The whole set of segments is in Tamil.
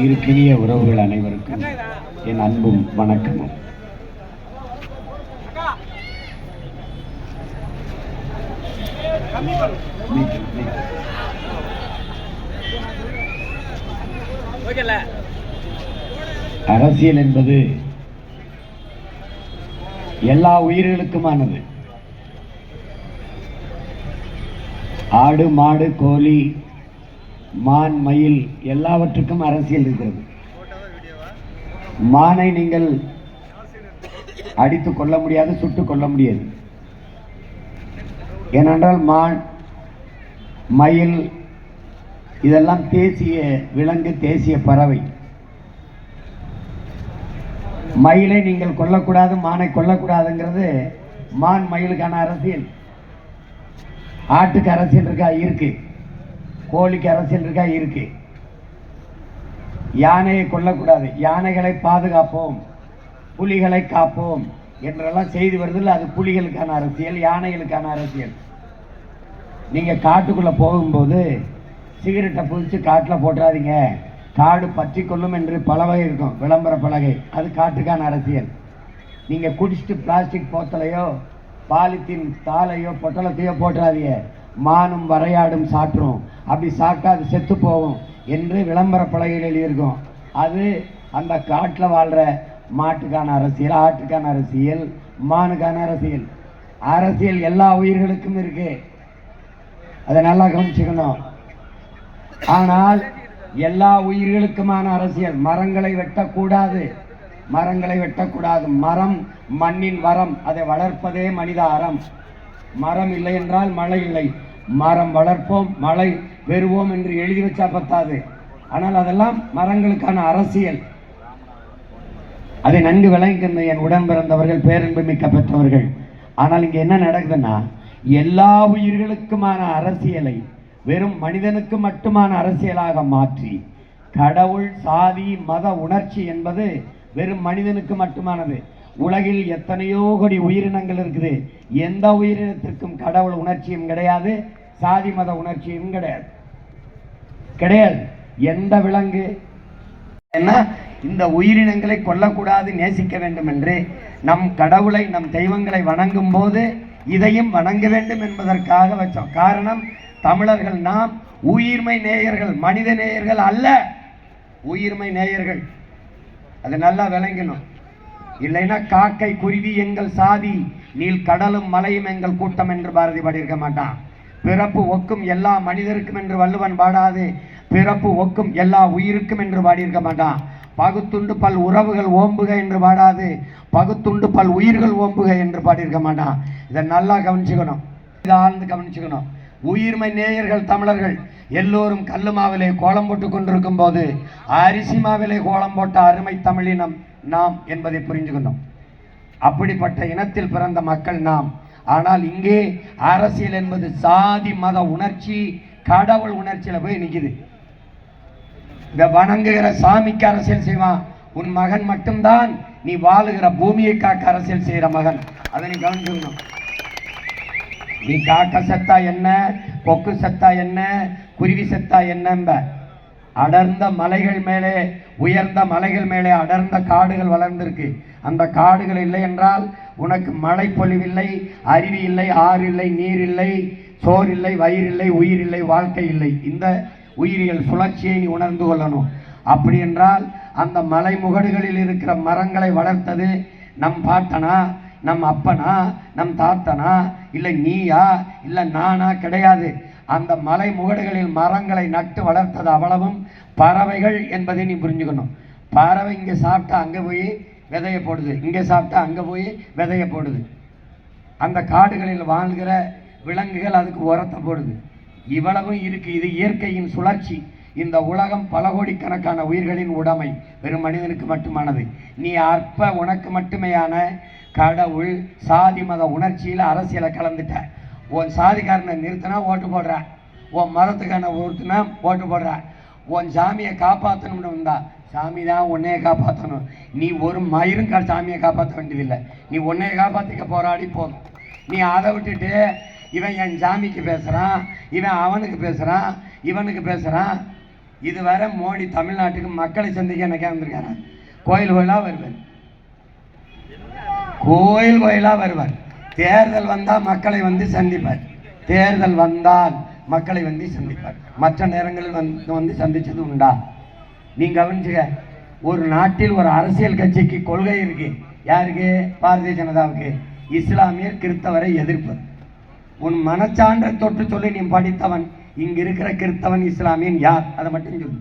இருக்கினிய உறவுகள் அனைவருக்கும் என் அன்பும் வணக்கமும். அரசியல் என்பது எல்லா உயிர்களுக்குமானது. ஆடு மாடு கோழி மான் மயில் எல்லாவற்றுக்கும் அரசியல் இருக்கிறது. மானை நீங்கள் அடித்து கொள்ள முடியாது சுட்டு கொள்ள முடியாது. ஏனென்றால் மான் மயில் இதெல்லாம் தேசிய விலங்கு தேசிய பறவை. மயிலை நீங்கள் கொல்லக்கூடாது மானை கொல்லக்கூடாதுங்கிறது மான் மயிலுக்கான அரசியல். ஆட்டுக்கு அரசியல் இருக்கா? இருக்கு. கோழிக்கு அரசியல் இருக்கா? இருக்கு. யானையை கொல்லக்கூடாது. யானைகளை பாதுகாப்போம். புலிகளை காப்போம் என்றெல்லாம் செய்து வருதில்ல அது புலிகளுக்கான அரசியல் யானைகளுக்கான அரசியல். நீங்கள் காட்டுக்குள்ளே போகும்போது சிகரெட்டை புதிச்சு காட்டில் போட்டுறாதீங்க. காடு பற்றி கொள்ளும் என்று பலவகை இருக்கும். விளம்பர பலகை. அது காட்டுக்கான அரசியல். நீங்கள் குடிச்சிட்டு பிளாஸ்டிக் போத்தலையோ பாலித்தீன் தாளையோ பொட்டலத்தையோ போட்டுறாதீங்க. மானும் வரையாடும் சாற்றும். அப்படி சாப்பிட்டா அது செத்து போகும் என்று விளம்பர பலகையில் எழுதியிருக்கும். அது அந்த காட்டில் வாழ்கிற மாட்டுக்கான அரசியல் ஆட்டுக்கான அரசியல் மானுக்கான அரசியல். அரசியல் எல்லா உயிர்களுக்கும் இருக்கு. அதை நல்லா கவனிச்சுக்கணும். ஆனால் எல்லா உயிர்களுக்குமான அரசியல். மரங்களை வெட்டக்கூடாது. மரங்களை வெட்டக்கூடாது. மரம் மண்ணின் வரம். அதை வளர்ப்பதே மனித அறம். மரம் இல்லை என்றால் மழை இல்லை. மரம் வளர்ப்போம் மழை பெறுவோம் என்று எழுதி வச்சா பத்தாது. ஆனால் அதெல்லாம் மரங்களுக்கான அரசியல். அதை நன்கு விளங்குகின்ற என் உடன் பிறந்தவர்கள் பேரன்பு மிக்க பெற்றவர்கள். ஆனால் இங்கே என்ன நடக்குதுன்னா எல்லா உயிர்களுக்குமான அரசியலை வெறும் மனிதனுக்கு மட்டுமான அரசியலாக மாற்றி கடவுள் சாதி மத உணர்ச்சி என்பது வெறும் மனிதனுக்கு மட்டுமானது. உலகில் எத்தனையோ கோடி உயிரினங்கள் இருக்குது. எந்த உயிரினத்திற்கும் கடவுள் உணர்ச்சியும் கிடையாது சாதி மத உணர்ச்சியும் கிடையாது. கிடையாது. எந்த விலங்கு ஏன்னா இந்த உயிரினங்களை கொல்லக்கூடாது நேசிக்க வேண்டும் என்று நம் கடவுளை நம் தெய்வங்களை வணங்கும் போது இதையும் வணங்க வேண்டும் என்பதற்காக வச்சோம். காரணம் தமிழர்கள் நாம் உயிர்மை நேயர்கள் மனித நேயர்கள் அல்ல. உயிர்மை நேயர்கள். அது நல்லா விளங்கணும். இல்லைன்னா காக்கை குருவி எங்கள் சாதி நீல் கடலும் மலையும் எங்கள் கூட்டம் என்று பாரதி பாடியிருக்க மாட்டான். பிறப்பு ஒக்கும் எல்லா மனிதருக்கும் என்று வள்ளுவன் பாடாது பிறப்பு ஒக்கும் எல்லா உயிருக்கும் என்று பாடியிருக்க மாட்டான். பகுத்துண்டு பல் உறவுகள் ஓம்புக என்று பாடாது பகுத்துண்டு பல் உயிர்கள் ஓம்புக என்று பாடியிருக்க மாட்டான். இதை நல்லா கவனிச்சுக்கணும். இதை ஆழ்ந்து கவனிச்சுக்கணும். உயிர்மை நேயர்கள் தமிழர்கள் எல்லோரும் கல்லு மாவிலே கோலம் போட்டு கொண்டிருக்கும் போது அரிசி மாவிலே கோலம் போட்ட அருமை தமிழினம் நாம் என்பதை புரிஞ்சுக்கணும். அப்படிப்பட்ட இனத்தில் பிறந்த மக்கள் நாம். ஆனால் இங்கே அரசியல் என்பது சாதி மத உணர்ச்சி கடவுள் உணர்ச்சியில போய் நிற்குது இந்த வணங்குகிற சாமிக்கு அரசியல் செய்வான். உன் மகன் மட்டும்தான். நீ வாழுகிற பூமியை காக்க அரசியல் செய்கிற மகன். அதை நீ கவனிச்சுக்கணும். நீ காக்க செத்தா என்ன? கொக்கு செத்தா என்ன? குருவி செத்தா என்னம்ப? அடர்ந்த மலைகள் மேலே உயர்ந்த மலைகள் மேலே அடர்ந்த காடுகள் வளர்ந்திருக்கு. அந்த காடுகள் இல்லை என்றால் உனக்கு மழை பொழிவில்லை அருவி இல்லை ஆறு இல்லை நீர் இல்லை சோறு இல்லை வயிறு இல்லை உயிர் இல்லை வாழ்க்கை இல்லை. இந்த உயிரியல் சுழற்சியை நீ உணர்ந்து கொள்ளணும். அப்படி என்றால் அந்த மலை முகடுகளில் இருக்கிற மரங்களை வளர்த்தது நம் பாட்டனா நம் அப்பனா நம் தாத்தனா இல்லை நீயா இல்லை நானா கிடையாது. அந்த மலை முகடுகளில் மரங்களை நட்டு வளர்த்தது அவ்வளவும் பறவைகள் என்பதை நீ புரிஞ்சுக்கணும். பறவை இங்கே சாப்பிட்டா அங்கே போய் விதைய போடுது. இங்கே சாப்பிட்டா அங்கே போய் விதைய போடுது. அந்த காடுகளில் வாழ்கிற விலங்குகள் அதுக்கு உரத்தை போடுது. இவ்வளவும் இருக்குது இது இயற்கையின் சுழற்சி. இந்த உலகம் பல கோடிக்கணக்கான உயிர்களின் உடைமை. வெறும் மனிதனுக்கு மட்டுமானது. நீ அற்ப உனக்கு மட்டுமேயான கடவுள் சாதி மத உணர்ச்சியில் அரசியலை கலந்துட்ட. உன் சாதிக்காரனை நிறுத்தினா ஓட்டு போடுறேன் உன் மதத்துக்கான ஒருத்தனா ஓட்டு போடுறேன் உன் சாமியை காப்பாற்றணும்னு வந்தா சாமி தான் உன்னைய காப்பாற்றணும் நீ ஒரு மயிரும் கா சாமியை காப்பாற்ற வேண்டியதில்லை. நீ உன்னைய காப்பாற்றிக்க போராடி போதும் நீ அதை விட்டுட்டு இவன் என் சாமிக்கு பேசுகிறான் இவன் அவனுக்கு பேசுகிறான் இவனுக்கு பேசுகிறான் இதுவரை மோடி தமிழ்நாட்டுக்கு மக்களை சந்திக்க என்னைக்கா வந்திருக்காரா? கோயில் கோயிலாக வருவார். கோயில் கோயிலாக வருவார். தேர்தல் வந்தால் மக்களை வந்து சந்திப்பார். தேர்தல் வந்தால் மக்களை வந்து சந்திப்பார். மற்ற நேரங்களில் வந்து வந்து சந்தித்தது உண்டா? நீங்கள் கவனிச்சுக்க ஒரு நாட்டில் ஒரு அரசியல் கட்சிக்கு கொள்கை இருக்கு. யாருக்கு? பாரதிய ஜனதாவுக்கு. இஸ்லாமியர் கிறித்தவரை எதிர்ப்பது. உன் மனச்சான்றை தொட்டு சொல்லி நீ படித்தவன் இங்க இருக்கிற கிறித்தவன் இஸ்லாமியன் யார்? அதை மட்டும் சொல்லு.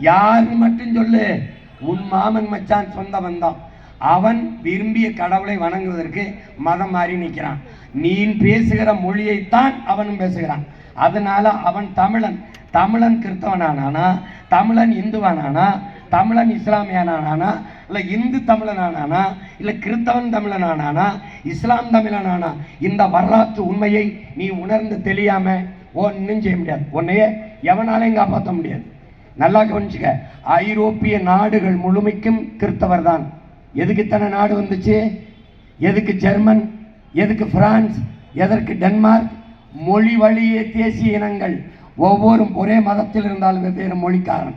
யாருன்னு மட்டும் சொல்லு. உன் மாமன் மச்சான் சொந்தவன் தான். அவன் விரும்பிய கடவுளை வணங்குவதற்கு மதம் மாறி நிற்கிறான். நீ பேசுகிற மொழியைத்தான் அவனும் பேசுகிறான். அதனால அவன் தமிழன். தமிழன் கிறிஸ்தவனானானா? தமிழன் இந்துவானானா? தமிழன் இஸ்லாமியானானா இல்லை இந்து தமிழனானானா? இல்லை கிறிஸ்தவன் தமிழனானானா? இஸ்லாம் தமிழனானா? இந்த வரலாற்று உண்மையை நீ உணர்ந்து தெளியாம ஒன்றும் செய்ய முடியாது. உன்னையே எவனாலையும் காப்பாற்ற முடியாது. நல்லா கவனிச்சுக்க. ஐரோப்பிய நாடுகள் முழுமைக்கும் கிறிஸ்தவர் தான் எதுக்கு இத்தனை நாடு வந்துச்சு? எதுக்கு ஜெர்மன்? எதுக்கு பிரான்ஸ்? எதற்கு டென்மார்க்? மொழி வழியே தேசிய இனங்கள். ஒவ்வொரும் ஒரே மதத்தில் இருந்தாலும் வெவ்வேறு மொழிக்காரன்.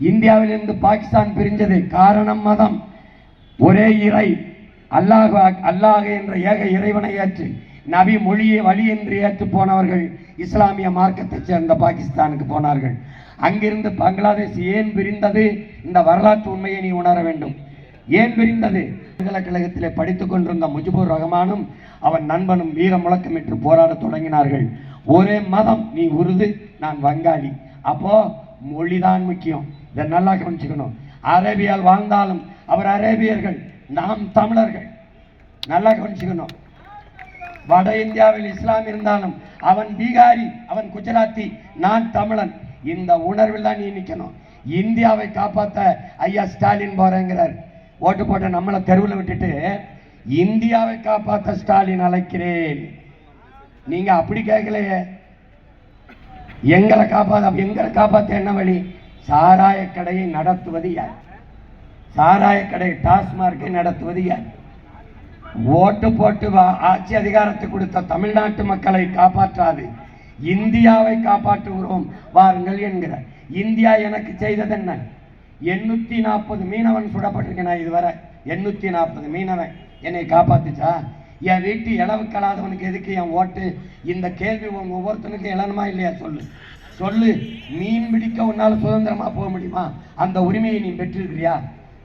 இந்தியாவிலிருந்து பாகிஸ்தான் பிரிஞ்சது காரணம் மதம். ஒரே இறை. அல்லாஹ் அல்லாஹ் என்ற ஏக இறைவனை ஏற்று நபி மொழியை வழி என்று ஏற்று போனவர்கள் இஸ்லாமிய மார்க்கத்தைச் சேர்ந்த பாகிஸ்தானுக்கு போனார்கள். அங்கிருந்து பங்களாதேஷ் ஏன் பிரிந்தது? இந்த வரலாற்று உண்மையை நீ உணர வேண்டும். ஏன் பிரிந்தது? பல்கலைக்கழகத்திலே படித்துக் கொண்டிருந்த முஜிபுர் ரஹமானும் அவன் நண்பனும் வீர முழக்கமிட்டு போராடத் தொடங்கினார்கள். ஒரே மதம் நீ உருது நான் வங்காளி. அப்போ மொழிதான் முக்கியம். இதை நல்லா கவனிச்சுக்கணும். அரேபியால் வாழ்ந்தாலும் அவர் அரேபியர்கள் நாம் தமிழர்கள். நல்லா கவனிச்சுக்கணும். வட இந்தியாவில் இஸ்லாம் இருந்தாலும் அவன் பீகாரி அவன் குஜராத்தி நான் தமிழன். இந்த உணர்வில் தான் நீ நிற்கணும் இந்தியாவை காப்பாற்ற ஐயா ஸ்டாலின் போறேங்கிறார். ஓட்டு போட்ட நம்மளை தெருவில் விட்டுட்டு இந்தியாவை காப்பாற்ற ஸ்டாலின் அழைக்கிறேன். நீங்க அப்படி கேட்கலையே. எங்களை காப்பாற்ற எங்களை காப்பாற்ற என்ன வழி? சாராய கடையை நடத்துவது யார்? சாராய கடை டாஸ்மார்க்கை நடத்துவது யார்? ஓட்டு போட்டு வா- ஆட்சி அதிகாரத்தை கொடுத்த தமிழ்நாட்டு மக்களை காப்பாற்றாது. இந்தியாவை காப்பாற்றுகிறோம் வாருங்கள் என்கிறார். இந்தியா எனக்கு செய்தது என்ன எண்ணூத்தி நாற்பது மீனவன் சுடப்பட்டிருக்கேன் நான் இதுவரை. எண்ணூத்தி நாற்பது மீனவன் என்னை காப்பாத்துச்சா? என் வீட்டு இளவுக்கலாதவனுக்கு எதுக்கு என் ஓட்டு? இந்த கேள்வி உங்க ஒவ்வொருத்தனுக்கும் இளனுமா இல்லையா? சொல்லு. சொல்லு. மீன் பிடிக்க உன்னால சுதந்திரமா போக முடியுமா? அந்த உரிமையை நீ பெற்றிருக்கிறியா?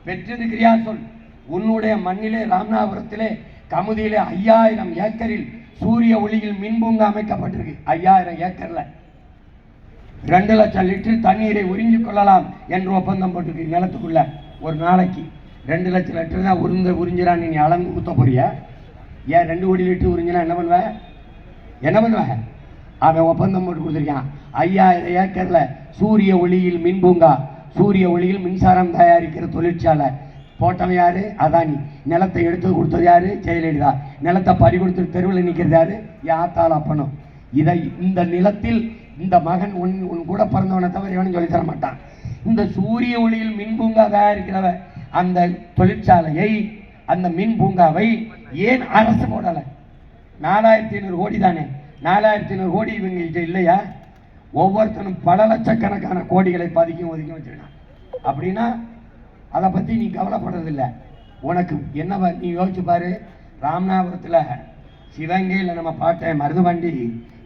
பெற்றிருக்கிறியா சொல். உன்னுடைய மண்ணிலே ராமநாதபுரத்திலே கமுதியிலே ஐயாயிரம் ஏக்கரில் சூரிய ஒளியில் மின்பூங்கா அமைக்கப்பட்டிருக்கு. ஐயாயிரம் ஏக்கர்ல. ரெண்டு லட்சம் லிட்டர் தண்ணீரை உறிஞ்சு கொள்ளலாம் என்று ஒப்பந்தம் போட்டுருக்கு நிலத்துக்குள்ள. ஒரு நாளைக்கு ரெண்டு லட்சம் லிட்டர் தான் உறிஞ்ச உறிஞ்சிறான்னு நீ அளந்து ஊத்த போறிய ஏன் ரெண்டு கோடி லிட்டர் உறிஞ்சினா என்ன பண்ணுவ? என்ன பண்ணுவ? அவன் ஒப்பந்தம் போட்டு கொடுத்துருக்கான். ஐயாயிரம் ஏக்கர்ல சூரிய ஒளியில் மின்பூங்கா சூரிய ஒளியில் மின்சாரம் தயாரிக்கிற தொழிற்சாலை. போட்டவன் யாரு? அதானி. நிலத்தை எடுத்து கொடுத்தது யாரு? ஜெயலலிதா. நிலத்தை பறி கொடுத்து தெருவில் நிற்கிறது யாரு? யாத்தால் அப்பனும் இதை இந்த நிலத்தில் இந்த மகன் உன் உன் கூட பிறந்தவனை தவிர இவனும் சொல்லித் தர மாட்டான். இந்த சூரிய ஒளியில் மின் பூங்கா தயாரிக்கிறவ அந்த தொழிற்சாலையை அந்த மின் பூங்காவை ஏன் அரசு போடலை? நாலாயிரத்தி ஐநூறு கோடி தானே? நாலாயிரத்தி ஐநூறு கோடி இவங்கள்ட்ட இல்லையா? ஒவ்வொருத்தனும் பல லட்சக்கணக்கான கோடிகளை பதிக்கும் ஒதுக்கி வச்சிருக்கான். அப்படின்னா அதை பற்றி நீ கவலைப்படுறதில்ல. உனக்கு என்ன நீ யோசிச்சு பாரு. ராமநாதபுரத்தில் சிவகங்கையில் நம்ம பார்த்த மருதுவண்டி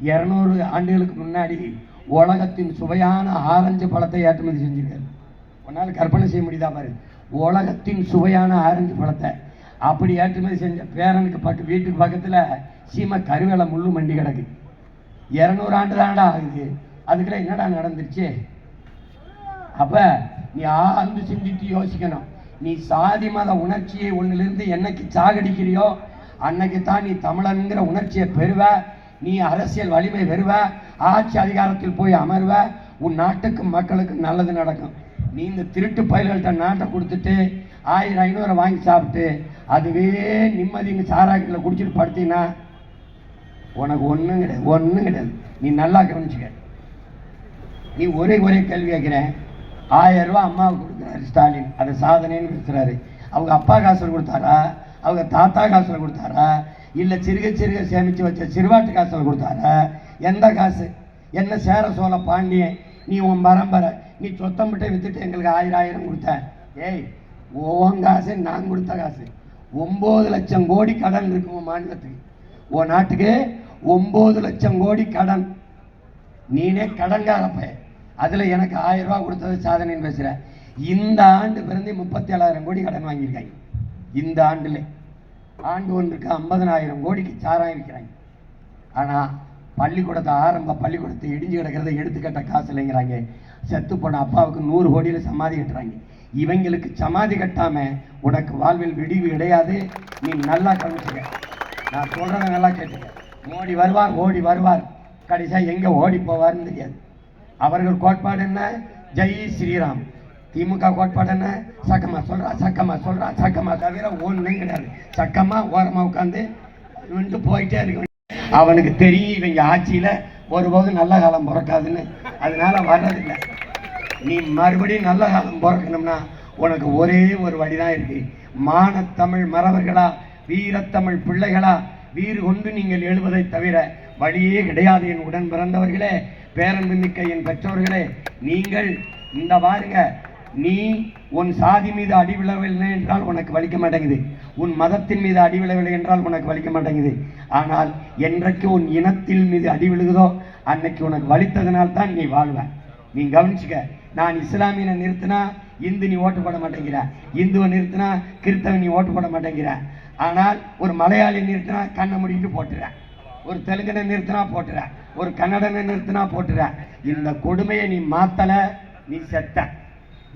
இரநூறு ஆண்டுகளுக்கு முன்னாடி உலகத்தின் சுவையான ஆரஞ்சு பழத்தை ஏற்றுமதி செஞ்சுருக்காரு. உன்னால் கற்பனை செய்ய முடியுதா பாரு? உலகத்தின் சுவையான ஆரஞ்சு பழத்தை. அப்படி ஏற்றுமதி செஞ்ச பேரனுக்கு பக்க வீட்டுக்கு பக்கத்தில் சீமை கருவேல முள்ளு மண்டி கிடக்கு. இரநூறு ஆண்டு தானடா ஆகுது. அதுக்குள்ள என்னடா நடந்துருச்சு? அப்போ நீ ஆழ்ந்து சிந்தித்து யோசிக்கணும். நீ சாதி மத உணர்ச்சியை ஒன்றிலிருந்து என்னைக்கு சாகடிக்கிறியோ அன்னைக்கு தான் நீ தமிழன்கிற உணர்ச்சியை பெறுவ நீ அரசியல் வலிமை பெறுவ ஆட்சி அதிகாரத்தில் போய் அமர்வ உன் நாட்டுக்கு மக்களுக்கு நல்லது நடக்கும். நீ இந்த திருட்டு பயல்கள்ட்ட நாட்டை கொடுத்துட்டு ஆயிரம் ஐநூறு வாங்கி சாப்பிட்டு அதுவே நிம்மதிங்க சாராயத்தில் குடிச்சிட்டு படுத்தீங்கன்னா உனக்கு ஒன்றும் கிடையாது ஒன்றும் கிடையாது. நீ நல்லா கவனிச்சுக்க. நீ ஒரே ஒரே கேள்வி கேட்குறேன் ஆயிரம் ரூபா அம்மாவுக்கு கொடுக்குறாரு ஸ்டாலின். அது சாதனைன்னு பேசுகிறாரு அவங்க அப்பா காசு கொடுத்தாரா? அவங்க தாத்தா காசில் கொடுத்தாரா? இல்லை சிறுக சிறுக சேமித்து வச்ச சிறுவாட்டு காசில் கொடுத்தாரா? எந்த காசு? என்ன சேர சோழ பாண்டியன்? நீ உன் பரம்பரை. நீ சொத்தம் விட்டு விற்றுட்டு எங்களுக்கு ஆயிரம் ஆயிரம் கொடுத்த. ஏய் உன் காசு நான் கொடுத்த காசு. ஒம்பது லட்சம் கோடி கடன் இருக்கு உன் மாநிலத்துக்கு. உன் நாட்டுக்கு ஒம்பது லட்சம் கோடி கடன். நீனே கடன்கார பையன். அதில் எனக்கு ஆயிரம் ரூபா கொடுத்தது சாதனைன்னு பேசுகிற இந்த ஆண்டு பிறந்து முப்பத்தி ஏழாயிரம் கோடி கடன் வாங்கியிருக்காங்க. இந்த ஆண்டில். ஆண்டு ஒன்றுக்கு ஐம்பதனாயிரம் கோடிக்கு சாராயம் விற்கிறாங்க. ஆனால் பள்ளிக்கூடத்தை ஆரம்ப பள்ளிக்கூடத்தை இடிஞ்சு கிடக்கிறத எடுத்துக்கட்ட காசு இல்லைங்கிறாங்க. செத்து போன அப்பாவுக்கு நூறு கோடியில் சமாதி கட்டுறாங்க. இவங்களுக்கு சமாதி கட்டாமல் உனக்கு வாழ்வில் விடிவு கிடையாது நீ நல்லா கவனிச்சுக்க. நான் சொல்கிறத நல்லா கேட்டுக்க. மோடி வருவார் ஓடி வருவார். கடைசியாக எங்கே ஓடி போவார்னு தெரியாது. அவர்கள் கோட்பாடு என்ன? ஜெய் ஸ்ரீராம். திமுக கோட்பாடு என்ன? சக்கமா சொல்றா சக்கமா சொல்றா சக்கமா தவிர ஒண்ணும் கிடையாது. சக்கமா ஓரமா உட்காந்து விட்டு போயிட்டே இருக்க. அவனுக்கு தெரியும் இவங்க ஆட்சியில ஒருபோதும் நல்ல காலம் பிறக்காதுன்னு. அதனால வர்றதில்லை. நீ மறுபடியும் நல்ல காலம் பிறக்கணும்னா உனக்கு ஒரே ஒரு வழிதான் இருக்கு. மானத்தமிழ் மறவர்களா வீரத்தமிழ் பிள்ளைகளா வீறு கொண்டு நீங்கள் எழுவதை தவிர வழியே கிடையாது. என் உடன் பிறந்தவர்களே பேரன்பு மிக்க என் பெற்றோர்களே நீங்கள் இந்த பாருங்க நீ உன் சாதி மீது அடி விழவில்லை என்றால் உனக்கு வலிக்க மாட்டேங்குது. உன் மதத்தின் மீது அடி விழவில்லை என்றால் உனக்கு வலிக்க மாட்டேங்குது. ஆனால் என்றைக்கு உன் இனத்தின் மீது அடி விழுகுதோ அன்னைக்கு உனக்கு வலித்ததுனால் தான் நீ வாழ்வ நீ கவனிச்சுக்க நான் இஸ்லாமியனை நிறுத்தினா இந்து நீ ஓட்டு போட மாட்டேங்கிற. இந்துவை நிறுத்தினா கிறிஸ்தவன் நீ ஓட்டு போட மாட்டேங்கிற. ஆனால் ஒரு மலையாளி நிறுத்தினா கண்ணை முடிக்கிட்டு போட்டுற. ஒரு தெலுங்கனை நிறுத்தினா போட்டுற. ஒரு கன்னடனை நிறுத்தினா போட்டுற. இந்த கொடுமையை நீ மாத்தலை நீ செத்த.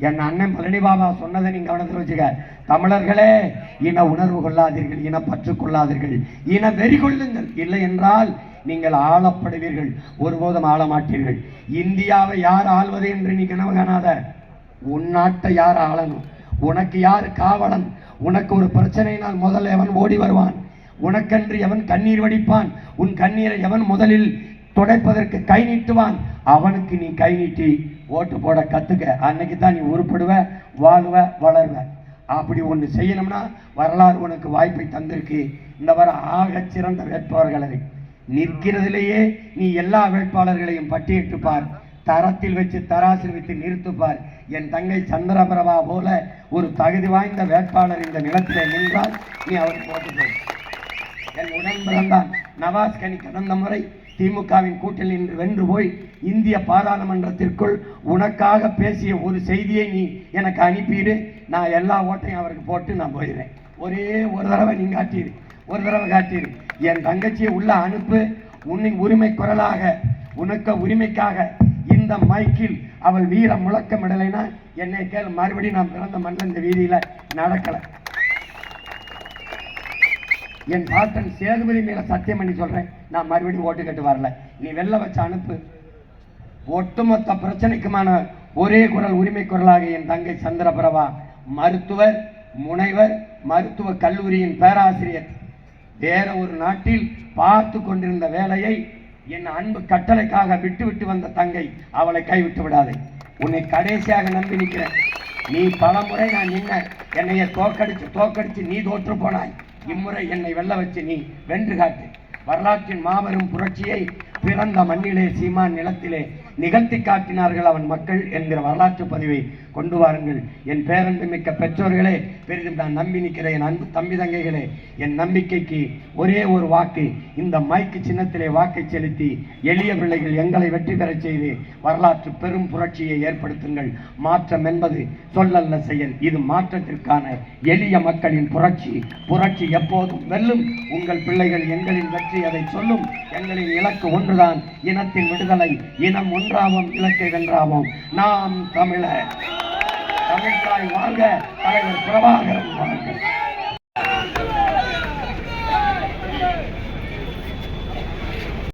என் அண்ணன் பழனி பாபா சொன்னதை நீங்க கவனத்தில் வச்சுக்க. தமிழர்களே இன உணர்வு கொள்ளாதீர்கள் இன பற்று கொள்ளாதீர்கள் இன வெறி கொள்ளுங்கள். இல்லை என்றால் நீங்கள் ஆளப்படுவீர்கள் ஒருபோதும் ஆள மாட்டீர்கள் இந்தியாவை யார் ஆள்வது என்று நீ கனவு காணாத. உன் நாட்டை யார் ஆளணும்? உனக்கு யார் காவலன்? உனக்கு ஒரு பிரச்சனையினால் முதல்ல எவன் ஓடி வருவான்? உனக்கென்று எவன் கண்ணீர் வடிப்பான்? உன் கண்ணீரை எவன் முதலில் துடைப்பதற்கு கை நீட்டுவான். அவனுக்கு நீ கை நீட்டி ஓட்டு போட கற்றுக்க அன்னைக்கு தான் நீ உருப்படுவ வாழ்வ வளருவ. அப்படி ஒன்று செய்யணும்னா வரலாறு உனக்கு வாய்ப்பை தந்திருக்கு. இந்த வர ஆகச் சிறந்த வேட்பாளர்களை நிற்கிறதுலேயே நீ எல்லா வேட்பாளர்களையும் பட்டியலிட்டு பார் தரத்தில் வச்சு தராசில் வைத்து நிறுத்துப்பார். என் தங்கை சந்திரபிரபா போல ஒரு தகுதி வாய்ந்த வேட்பாளர் இந்த நிலத்தில் நின்றால் நீ அவருக்கு ஓட்டு என் உடன் பிறந்தான் நவாஸ் கனி கடந்த முறை திமுகவின் கூட்டில் நின்று வென்று போய் இந்திய பாராளுமன்றத்திற்குள் உனக்காக பேசிய ஒரு செய்தியை நீ எனக்கு அனுப்பிடு நான் எல்லா ஓட்டையும் அவருக்கு போட்டு நான் போயிடுறேன். ஒரே ஒரு தடவை நீ காட்டிடு ஒரு தடவை காட்டிடு என் தங்கச்சியை உள்ள அனுப்பு. உன்னை உரிமை குரலாக உனக்க உரிமைக்காக இந்த மைக்கில் அவள் வீர முழக்கமிடலைன்னா என்னை கேள். மறுபடியும் நான் பிறந்த மண்ணில் இந்த வீதியில் நடக்கலை. என் பாட்டன் சேதுபதி மேல சத்தியம் பண்ணி சொல்றேன். நான் மறுபடியும் ஓட்டு கட்டு வரல. நீ வெளில வச்சு அனுப்பு. ஒட்டுமொத்த பிரச்சனைக்குமான ஒரே குரல் உரிமை குரலாக என் தங்கை சந்திரபிரபா. மருத்துவர் முனைவர் மருத்துவ கல்லூரியின் பேராசிரியர். வேற ஒரு நாட்டில் பார்த்து கொண்டிருந்த வேலையை என் அன்பு கட்டளைக்காக விட்டுவிட்டு வந்த தங்கை அவளை கைவிட்டு விடாதே. உன்னை கடைசியாக நம்பி நிற்கிறேன். நீ பல முறை நான் நின்ன. என்னைய தோக்கடிச்சு தோக்கடிச்சு நீ தோற்று போனாய். இம்முறை என்னை வெல்ல வச்சு நீ வென்று காட்டு. வரலாற்றின் மாபெரும் புரட்சியை பிறந்த மண்ணிலே சீமான் நிலத்திலே நிகழ்த்தி காட்டினார்கள் அவன் மக்கள் என்கிற வரலாற்று பதிவை கொண்டு வாருங்கள். என் பேரன்பு மிக்க பெற்றோர்களே பெரிதும் நான் நம்பி நிற்கிற என் அன்பு தம்பி தங்கைகளே என் நம்பிக்கைக்கு ஒரே ஒரு வாக்கு இந்த மைக்கு சின்னத்திலே வாக்கை செலுத்தி எளிய பிள்ளைகள் எங்களை வெற்றி பெறச் செய்து வரலாற்று பெரும் புரட்சியை ஏற்படுத்துங்கள். மாற்றம் என்பது சொல்லல்ல செயல். இது மாற்றத்திற்கான எளிய மக்களின் புரட்சி. புரட்சி எப்போதும் வெல்லும். உங்கள் பிள்ளைகள் எங்களின் வெற்றி அதை சொல்லும். எங்களின் இலக்கு ஒன்றுதான். இனத்தின் விடுதலை இனம் ஒன்றாவோம் இலக்கை வென்றாவோம். நாம் தமிழர். தமிழ்தாய் வாங்க தலைவர் பிரபாகரன் வாங்க